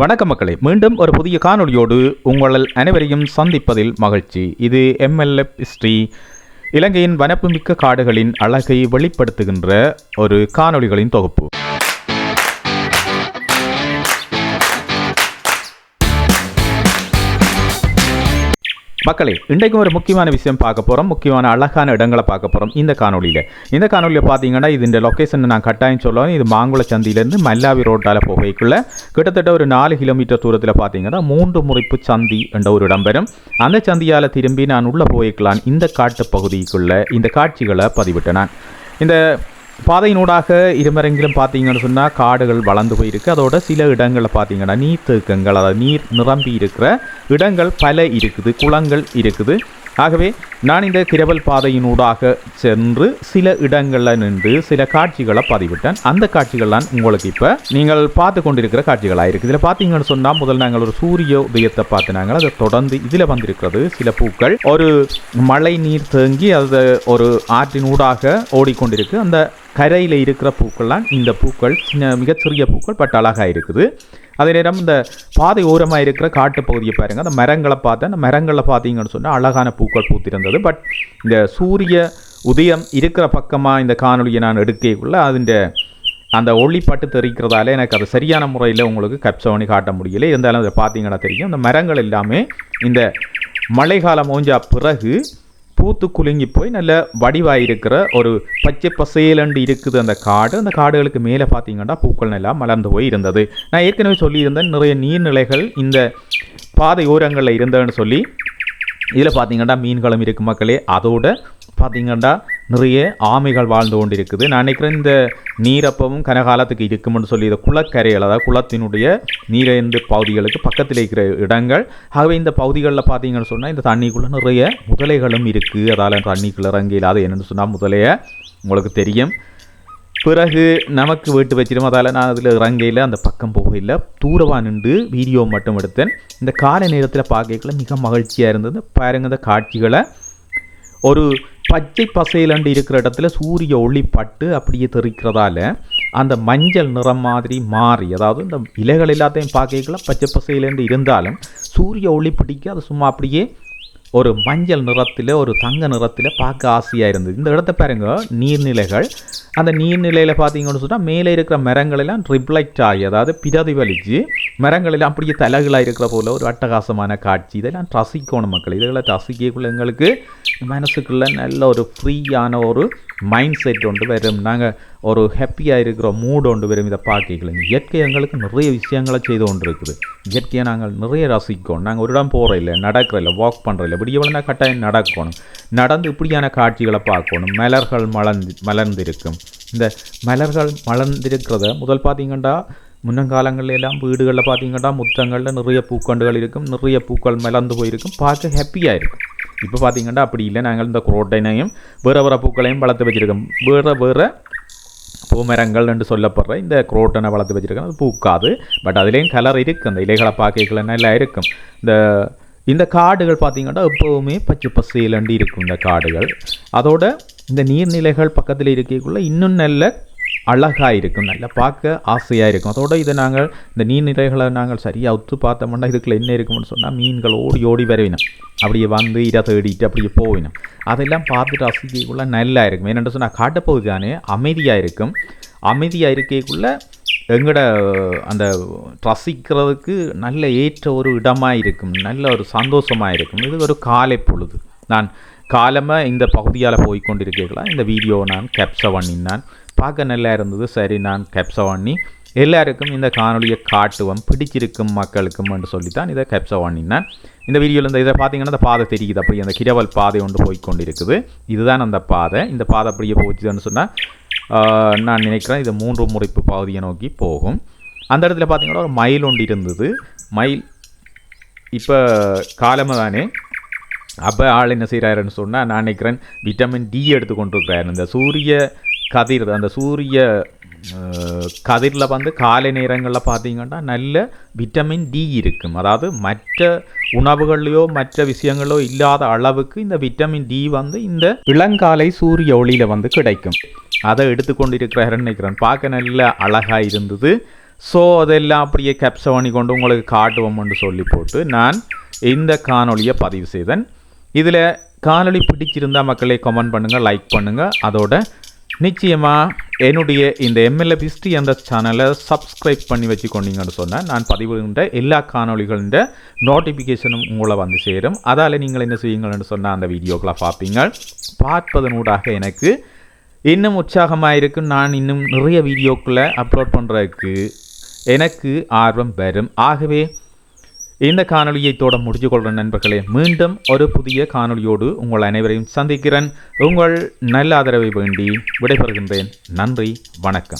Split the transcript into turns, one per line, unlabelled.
வணக்க மக்களே. மீண்டும் ஒரு புதிய காணொளியோடு உங்கள் அனைவரையும் சந்திப்பதில் மகிழ்ச்சி. இது எம்எல்எஃப் ஸ்ரீ இலங்கையின் வனப்புமிக்க காடுகளின் அழகை வெளிப்படுத்துகின்ற ஒரு காணொளிகளின் தொகுப்பு. மக்களே இன்றைக்கும் ஒரு முக்கியமான விஷயம் பார்க்க போகிறோம் முக்கியமான அழகான இடங்களை பார்க்க போகிறோம் இந்த காணொலியில் இந்த காணொலியில் பார்த்தீங்கன்னா இது இந்த லொக்கேஷன் நான் கட்டாயம் சொல்லுவேன். இது மாங்குள சந்தியிலேருந்து மல்லாவி ரோட்டால் போகைக்குள்ள கிட்டத்தட்ட ஒரு நாலு கிலோமீட்டர் தூரத்தில் பார்த்தீங்கன்னா மூன்று முறைப்பு சந்தி என்ற ஒரு இடம் வரும். அந்த சந்தியால் திரும்பி நான் உள்ளே போய்க்கலாம் இந்த காட்டு பகுதிக்குள்ளே இந்த காட்சிகளை பதிவிட்டேன் நான். இந்த பாதையினூடாக இருமரங்கிலும் பார்த்தீங்கன்னு சொன்னால் காடுகள் வளர்ந்து போயிருக்கு. அதோட சில இடங்களில் பார்த்தீங்கன்னா நீர் தேக்கங்கள் அதாவது நீர் நிரம்பி இருக்கிற இடங்கள் பல இருக்குது குளங்கள் இருக்குது. ஆகவே நான் இந்த கிரவல் பாதையினூடாக சென்று சில இடங்களில் நின்று சில காட்சிகளை பதிவிட்டேன். அந்த காட்சிகள்லாம் உங்களுக்கு இப்போ நீங்கள் பார்த்து கொண்டிருக்கிற காட்சிகளாக இருக்குது இதில் பார்த்தீங்கன்னு சொன்னால் முதல் நாங்கள் ஒரு சூரிய உதயத்தை பார்த்தினாங்க அதை தொடர்ந்து இதில் வந்திருக்கிறது. சில பூக்கள் ஒரு மழை நீர் தேங்கி அது ஒரு ஆற்றினூடாக ஓடிக்கொண்டிருக்கு. அந்த கரையில் இருக்கிற பூக்கள்லாம் இந்த பூக்கள் சின்ன மிகச்சிறிய பூக்கள் பட் அழகாக இருக்குது. அதே நேரம் இந்த பாதை ஓரமாக இருக்கிற காட்டு பகுதியை பாருங்கள் அந்த மரங்களை பார்த்தா அந்த மரங்களில் பார்த்தீங்கன்னு சொன்னால் அழகான பூக்கள் பூத்திருந்தது. பட் இந்த சூரிய உதயம் இருக்கிற பக்கமாக இந்த காணொலியை நான் எடுக்கக்குள்ளே அதிൻ്റെ அந்த ஒளிப்பட்டு தெரிக்கிறதால எனக்கு அது சரியான முறையில் உங்களுக்கு கப்சவனி காட்ட முடியல. இருந்தாலும் அதை பார்த்தீங்கன்னா தெரியும். இந்த மரங்கள் எல்லாமே இந்த மழைக்காலம் ஓஞ்சா பிறகு பூத்து குலுங்கி போய் நல்ல வடிவாக இருக்கிற ஒரு பச்சை பசேலண்டு இருக்குது அந்த காடு. அந்த காடுகளுக்கு மேலே பார்த்தீங்கன்னா பூக்கள் நல்லா மலர்ந்து போய் இருந்தது. நான் ஏற்கனவே சொல்லியிருந்தேன் நிறைய நீர்நிலைகள் இந்த பாதை ஓரங்களில் இருந்ததுன்னு சொல்லி. இதில் பார்த்தீங்கன்னா மீன்களும் இருக்குது மக்களே. அதோட பார்த்தீங்கன்னா நிறைய ஆமைகள் வாழ்ந்து கொண்டு இருக்குது நான் நினைக்கிறேன் இந்த நீரப்பவும் கனகாலத்துக்கு இருக்கும்னு சொல்லி இந்த குளக்கரைகள் அதாவது குளத்தினுடைய நீரந்து பகுதிகளுக்கு பக்கத்தில் இருக்கிற இடங்கள். ஆகவே இந்த பகுதிகளில் பார்த்தீங்கன்னு சொன்னால் இந்த தண்ணிக்குள்ளே நிறைய முதலைகளும் இருக்குது அதால் தண்ணிக்குள்ளே இறங்க இல்லாத என்னென்னு சொன்னால் முதலைய உங்களுக்கு தெரியும். பிறகு நமக்கு வீட்டு வச்சிடும் அதால் நான் அதில் இறங்கையில் அந்த பக்கம் போகையில் தூரவாக நின்று வீடியோ மட்டும் எடுத்தேன். இந்த காலை நேரத்தில் பார்க்கல மிக மகிழ்ச்சியாக இருந்தது. பாருங்க இந்த காட்சிகளை. ஒரு பச்சை பசையிலண்டு இருக்கிற இடத்துல சூரிய ஒளி பட்டு அப்படியே தெரிக்கிறதால அந்த மஞ்சள் நிறம் மாதிரி மாறி அதாவது இந்த இலைகள் எல்லாத்தையும் பார்க்கல பச்சை பசையிலேருந்து இருந்தாலும் சூரிய ஒளி பிடிக்க அது சும்மா அப்படியே ஒரு மஞ்சள் நிறத்தில் ஒரு தங்க நிறத்தில் பார்க்க ஆசையாக இருந்தது. இந்த இடத்த பாருங்க நீர்நிலைகள். அந்த நீர்நிலையில் பார்த்தீங்கன்னு சொன்னால் மேலே இருக்கிற மரங்கள் எல்லாம் ரிப்ளெக்ட் ஆகி அதாவது பிரதிபலித்து மரங்கள் அப்படியே தலைகளாக இருக்கிற போல ஒரு அட்டகாசமான காட்சி. இதெல்லாம் ரசிக்கணும் மக்கள். இதெல்லாம் ரசிக்கக்குள்ள எங்களுக்கு மனசுக்குள்ளே நல்ல ஒரு ஃப்ரீயான ஒரு மைண்ட் செட் ஒன்று வரும். நாங்கள் ஒரு ஹாப்பியாக இருக்கிற மூடு ஒன்று வரும் இதை பார்க்கல இயற்கை எங்களுக்கு நிறைய விஷயங்களை செய்து கொண்டு இருக்குது இயற்கையை நாங்கள் நிறைய ரசிக்கணும். நாங்கள் ஒரு இடம் போகிற இல்லை நடக்கிற இல்லை வாக் பண்ணுற இல்லை இப்படி எவ்வளோ கட்டாயம் நடக்கணும். நடந்து இப்படியான காட்சிகளை பார்க்கணும். மலர்கள் மலர்ந்து மலர்ந்திருக்கும். இந்த மலர்கள் மலர்ந்திருக்கிறத முதல் பார்த்தீங்கன்னா முன்னங்காலங்களில் எல்லாம் வீடுகளில் பார்த்தீங்கன்னா முற்றங்களில் நிறைய பூக்கண்டுகள் இருக்கும் நிறைய பூக்கள் மலர்ந்து போயிருக்கும் பார்க்க ஹாப்பியாக இருக்கும். இப்போ பார்த்தீங்கன்னா அப்படி இல்லை. நாங்கள் இந்த குரோட்டைனையும் வேறு வேறு பூக்களையும் வளர்த்து வச்சுருக்கோம். வேறு வேறு பூமரங்கள் என்று சொல்லப்படுற இந்த குரோட்டனை வளர்த்து வச்சுருக்கோம். அது பூக்காது. பட் அதுலேயும் கலர் இருக்குது அந்த இலைகளை பார்க்கல நல்லா இருக்கும். இந்த இந்த காடுகள் பார்த்திங்கன்னா எப்போவுமே பச்சை பசையிலண்டு இருக்கும் இந்த காடுகள். அதோட இந்த நீர்நிலைகள் பக்கத்தில் இருக்கக்குள்ள இன்னும் நல்ல அழகாக இருக்கும் நல்லா பார்க்க ஆசையாக இருக்கும் அதோட இதை நாங்கள் இந்த நீர்நிலைகளை நாங்கள் சரியாக ஒத்து பார்த்தோம்னா இதுக்குள்ள என்ன இருக்கும்னு சொன்னால் மீன்கள் ஓடி ஓடி வரவினும். அப்படியே வந்து இதை தேடிட்டு அப்படியே போயினோம் அதெல்லாம் பார்த்துட்டு ரசிக்கக்குள்ளே நல்லா இருக்கும் என்னென்று சொன்னால் காட்டப்பகுதி தானே அமைதியாக இருக்கும் அமைதியாக இருக்கக்குள்ள எங்களோட அந்த ரசிக்கிறதுக்கு நல்ல ஏற்ற ஒரு இடமாக இருக்கும் நல்ல ஒரு சந்தோஷமாக இருக்கும் இது ஒரு காலை பொழுது. நான் காலமாக இந்த பகுதியால் போய் கொண்டிருக்கீங்களா இந்த வீடியோவை நான் கேப்சர் பண்ணினான். பார்க்க நல்லா இருந்தது. சரி நான் கேப்சர் பண்ணி எல்லாருக்கும் இந்த காணொலியை காட்டுவோம். பிடிச்சிருக்கும் மக்களுக்கும் என்று சொல்லித்தான் இதை கேப்சர் பண்ணினேன் இந்த வீடியோவில் இந்த இதை பார்த்தீங்கன்னா அந்த பாதை தெரியுது. அப்படி அந்த கிரவல் பாதை ஒன்று போய் கொண்டிருக்குது இதுதான் அந்த பாதை. இந்த பாதை அப்படியே போச்சுன்னு சொன்னால் நான் நினைக்கிறேன் இது மூன்று முறைப்பு பகுதியை நோக்கி போகும். அந்த இடத்துல பார்த்தீங்கன்னா ஒரு மயில் ஒன்று இருந்தது. மயில் இப்போ காலமாக தானே அப்போ ஆள் என்ன செய்கிறாருன்னு சொன்னால் நான் நினைக்கிறேன் விட்டமின் டி எடுத்து கொண்டிருக்கிறார் இந்த சூரிய கதிர். அந்த சூரிய கதிரில் வந்து காலை நேரங்களில் பார்த்தீங்கன்னா நல்ல விட்டமின் டி இருக்கும். அதாவது மற்ற உணவுகள்லையோ மற்ற விஷயங்களோ இல்லாத அளவுக்கு இந்த விட்டமின் டி வந்து இந்த இளங்காலை சூரிய ஒளியில் வந்து கிடைக்கும். அதை எடுத்துக்கொண்டிருக்கிறார் நினைக்கிறேன் பார்க்க நல்ல அழகாக இருந்தது. ஸோ அதெல்லாம் அப்படியே கேப்சர் பண்ணி கொண்டு உங்களுக்கு காட்டுவோம்னு சொல்லி போட்டு நான் இந்த காணொலியை பதிவு செய்தேன். இதில் காணொலி பிடிச்சிருந்தா மக்களே கமெண்ட் பண்ணுங்கள் லைக் பண்ணுங்கள் அதோட நிச்சயமாக என்னுடைய இந்த எம்எல்ஏ ஹிஸ்ட்ரி அந்த சேனலை சப்ஸ்கிரைப் பண்ணி வச்சுக்கொண்டீங்கன்னு சொன்னால் நான் பதிவுகின்ற எல்லா காணொலிகளின் நோட்டிஃபிகேஷனும் உங்களை வந்து சேரும். அதால் நீங்கள் என்ன செய்யுங்கள்னு சொன்னால் அந்த வீடியோக்களை பார்ப்பீங்க. பார்ப்பதனூடாக எனக்கு இன்னும் உற்சாகமாக இருக்கும் நான் இன்னும் நிறைய வீடியோக்களை அப்லோட் பண்ணுறதுக்கு எனக்கு ஆர்வம் வரும். ஆகவே இந்த காணொலியை தோட முடிஞ்சு கொள்கிற நண்பர்களே மீண்டும் ஒரு புதிய காணொலியோடு உங்கள் அனைவரையும் சந்திக்கிறேன். உங்கள் நல்ல ஆதரவை வேண்டி விடைபெறுகின்றேன். நன்றி வணக்கம்.